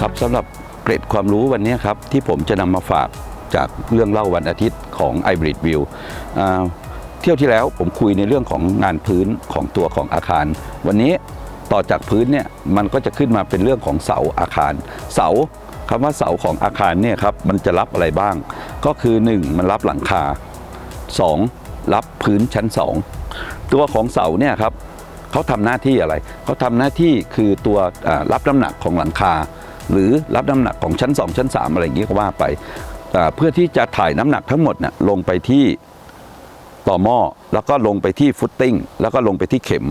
ครับสำหรับเกร็ดความรู้วันนี้ครับที่ผมจะนำมาฝากจากเรื่องเล่าวันอาทิตย์ของ i b r i d View เที่ยวที่แล้วผมคุยในเรื่องของงานพื้นของตัวของอาคาร วันนี้ต่อจากพื้นเนี่ยมันก็จะขึ้นมาเป็นเรื่องของเสาอาคาร เสาคำว่าเสาของอาคารเนี่ยครับมันจะรับอะไรบ้าง ก็คือ 1 มันรับหลังคา 2. รับพื้นชั้น 2 ตัวของเสาเนี่ยครับเขาทำหน้าที่อะไรเขาทำหน้าที่คือตัวรับน้ำหนักของหลังคา หรือรับน้ำหนักของชั้น 2 ชั้น 3 อะไรอย่างนี้ก็ว่าไปอ่เพื่อที่จะถ่ายน้ำหนักทั้งหมดเนี่ยลงไปที่ต่อหม้อแล้วก็ลงไปที่ฟุตติ้งแล้วก็ลงไปที่เข็ม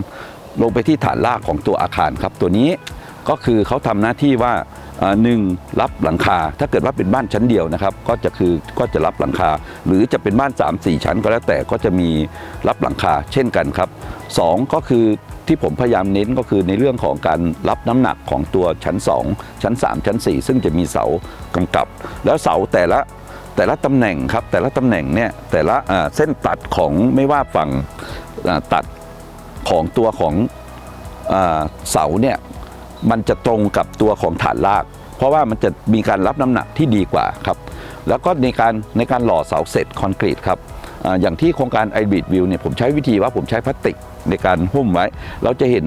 ลงไปที่ฐานรากของตัวอาคารครับ ตัวนี้ก็คือเขาทำหน้าที่ว่าหนึ่งรับหลังคา ถ้าเกิดว่าเป็นบ้านชั้นเดียวนะครับ ก็จะคือก็จะรับหลังคา หรือจะเป็นบ้าน 3 4 ชั้นก็แล้วแต่ก็จะมีรับหลังคาเช่นกันครับสองก็คือ ที่ผมพยายามเน้นก็คือในเรื่องของการรับน้ำหนักของตัวชั้น 2 ชั้น 3 ชั้น 4 ซึ่งจะมีเสากำกับ แล้วเสาแต่ละแต่ละตำแหน่งครับแต่ละตำแหน่งเนี่ยแต่ละเส้นตัดของไม่ว่าฝั่งตัดของตัวของเสาเนี่ยมันจะตรงกับตัวของฐานราก เพราะว่ามันจะมีการรับน้ำหนักที่ดีกว่าครับ แล้วก็ในการในการหล่อเสาเสร็จคอนกรีตครับ อย่างที่โครงการไอบีดวิวเนี่ยผมใช้วิธีว่าผมใช้พลาสติกในการหุ้มไว้ เราจะเห็น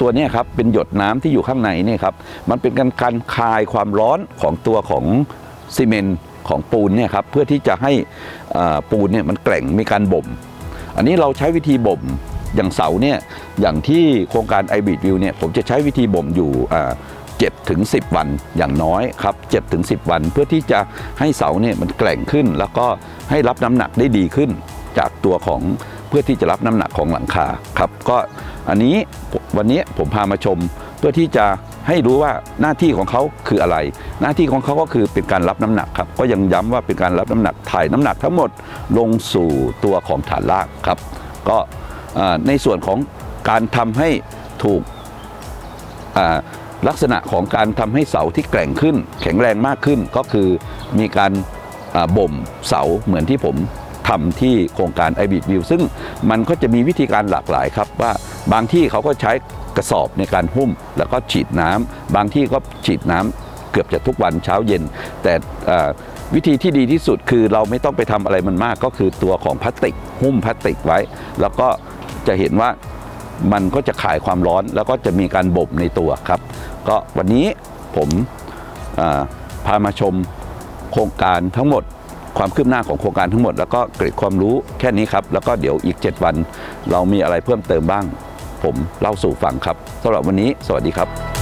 ตัวนี้ครับเป็นหยดน้ำที่อยู่ข้างในเนี่ยครับมันเป็นการการคายความร้อนของตัวของซีเมนต์ของปูนเนี่ยครับเพื่อที่จะให้ปูนเนี่ยมันแกร่งมีการบ่ม อันนี้เราใช้วิธีบ่มอย่างเสาเนี่ยอย่างที่โครงการ i b บ d View เนี่ยผมจะใช้วิธีบ่มอยู่ เจ็ดถึงสิวันอย่างน้อยครับเจ็ดถึงสิวันเพื่อที่จะให้เสาเนี่ยมันแกร่งขึ้น แล้วก็ให้รับน้ำหนักได้ดีขึ้น จากตัวของเพื่อที่จะรับน้ำหนักของหลังคาครับก็อันนี้วันนี้ผมพามาชม เพื่อที่จะให้รู้ว่าหน้าที่ของเขาคืออะไร หน้าที่ของเขาก็คือเป็นการรับน้ำหนักครับก็ยังย้ำว่าเป็นการรับน้ำหนักถ่ายน้ำหนักทั้งหมดลงสู่ตัวของฐานรากครับ ก็ในส่วนของการทำให้ถูกอ่า ลักษณะของการทำให้เสาที่แกร่งขึ้น แข็งแรงมากขึ้นก็คือมีการบ่มเสาเหมือนที่ผมทำที่โครงการไอบิดวิวซึ่งมันก็จะมีวิธีการหลากหลายครับว่าบางที่เขาก็ใช้กระสอบในการหุ้ม แล้วก็ฉีดน้ำบางที่ก็ฉีดน้ำเกือบจะทุกวันเช้าเย็น แต่วิธีที่ดีที่สุดคือเราไม่ต้องไปทำอะไรมันมากก็คือตัวของพลาสติก หุ้มพลาสติกไว้ แล้วก็จะเห็นว่า มันก็จะขายความร้อนแล้วก็จะมีการบ่มในตัวครับ ก็วันนี้ผมาพามาชมโครงการทั้งหมดความคืบหน้าของโครงการทั้งหมด แล้วก็เกร็ดความรู้แค่นี้ครับ แล้วก็เดี๋ยวอีก 7 วัน เรามีอะไรเพิ่มเติมบ้าง ผมเล่าสู่ฟังครับสำหรับวันนี้ สวัสดีครับ